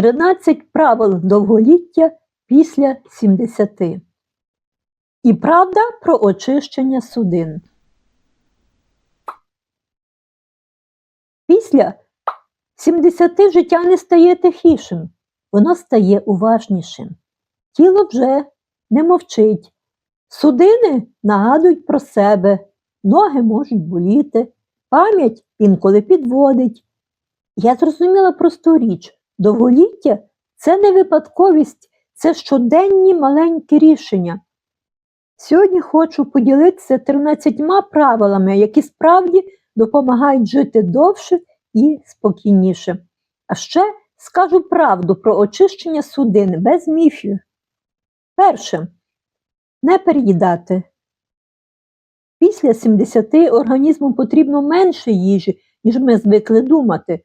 13 правил довголіття після 70. І правда про очищення судин. Після 70 життя не стає тихішим, воно стає уважнішим. Тіло вже не мовчить. Судини нагадують про себе, ноги можуть боліти, пам'ять інколи підводить. Я зрозуміла просту річ: довголіття це не випадковість, це щоденні маленькі рішення. Сьогодні хочу поділитися 13 правилами, які справді допомагають жити довше і спокійніше. А ще скажу правду про очищення судин без міфів. Перше, не переїдати. Після 70 організму потрібно менше їжі, ніж ми звикли думати.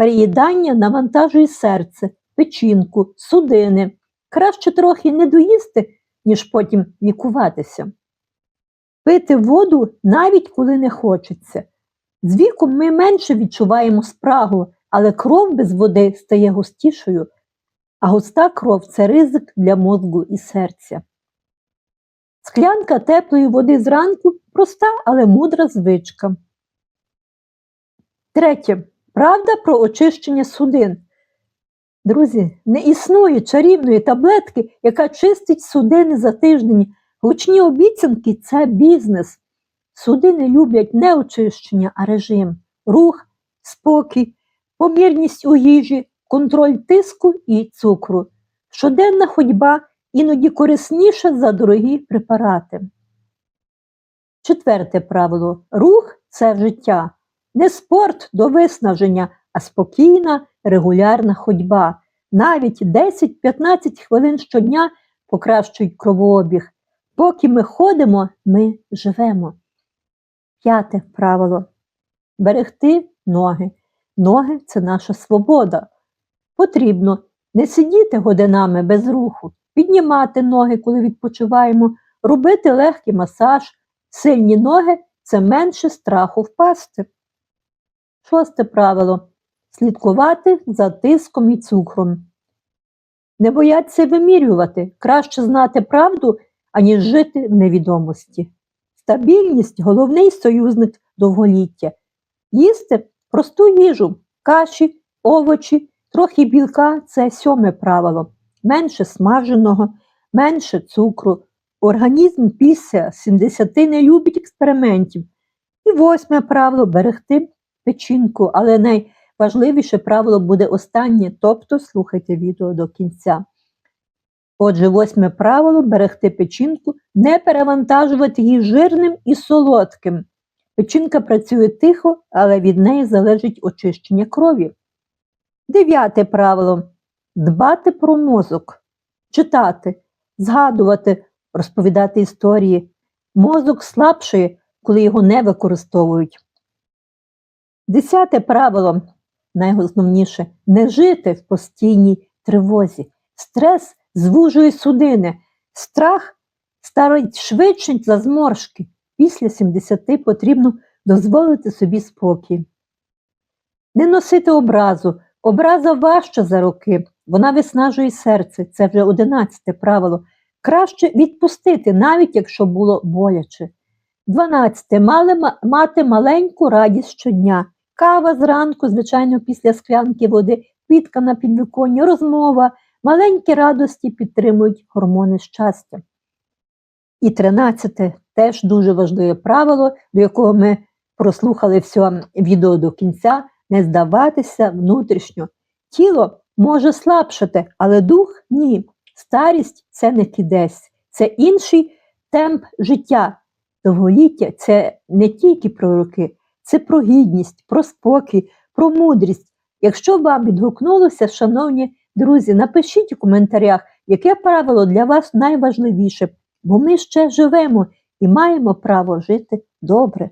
Переїдання навантажує серце, печінку, судини. Краще трохи не доїсти, ніж потім лікуватися. Пити воду навіть коли не хочеться. З віком ми менше відчуваємо спрагу, але кров без води стає густішою, а густа кров це ризик для мозку і серця. Склянка теплої води зранку проста, але мудра звичка. Третє. Правда про очищення судин. Друзі, не існує чарівної таблетки, яка чистить судини за тиждень. Гучні обіцянки це бізнес. Судини люблять не очищення, а режим, рух, спокій, помірність у їжі, контроль тиску і цукру. Щоденна ходьба іноді корисніша за дорогі препарати. Четверте правило рух це життя. Не спорт до виснаження, а спокійна, регулярна ходьба. Навіть 10-15 хвилин щодня покращують кровообіг. Поки ми ходимо, ми живемо. П'яте правило берегти ноги. Ноги це наша свобода. Потрібно не сидіти годинами без руху, піднімати ноги, коли відпочиваємо, робити легкий масаж, сильні ноги це менше страху впасти. Шосте правило слідкувати за тиском і цукром. Не бояться вимірювати, краще знати правду, аніж жити в невідомості. Стабільність головний союзник довголіття. Їсти просту їжу, каші, овочі, трохи білка це сьоме правило. Менше смаженого, менше цукру. Організм після 70 не любить експериментів. І восьме правило берегти печінку, але найважливіше правило буде останнє, тобто слухайте відео до кінця. Отже, восьме правило берегти печінку, не перевантажувати її жирним і солодким. Печінка працює тихо, але від неї залежить очищення крові. Дев'яте правило дбати про мозок, читати, згадувати, розповідати історії. Мозок слабшає, коли його не використовують. Десяте правило, найголовніше не жити в постійній тривозі. Стрес звужує судини, страх старить швидше за зморшки. Після 70 потрібно дозволити собі спокій. Не носити образу. Образа важча за роки, вона виснажує серце, це вже одинадцяте правило. Краще відпустити, навіть якщо було боляче. Дванадцяте мати маленьку радість щодня. Кава зранку, звичайно, після склянки води, квітка на підвіконні, розмова, маленькі радості підтримують гормони щастя. І тринадцяте теж дуже важливе правило, до якого ми прослухали все відео до кінця, не здаватися внутрішньо. Тіло може слабшати, але дух ні. Старість це не кідесь, це інший темп життя. Довголіття це не тільки про роки, це про гідність, про спокій, про мудрість. Якщо вам відгукнулося, шановні друзі, напишіть у коментарях, яке правило для вас найважливіше, бо ми ще живемо і маємо право жити добре.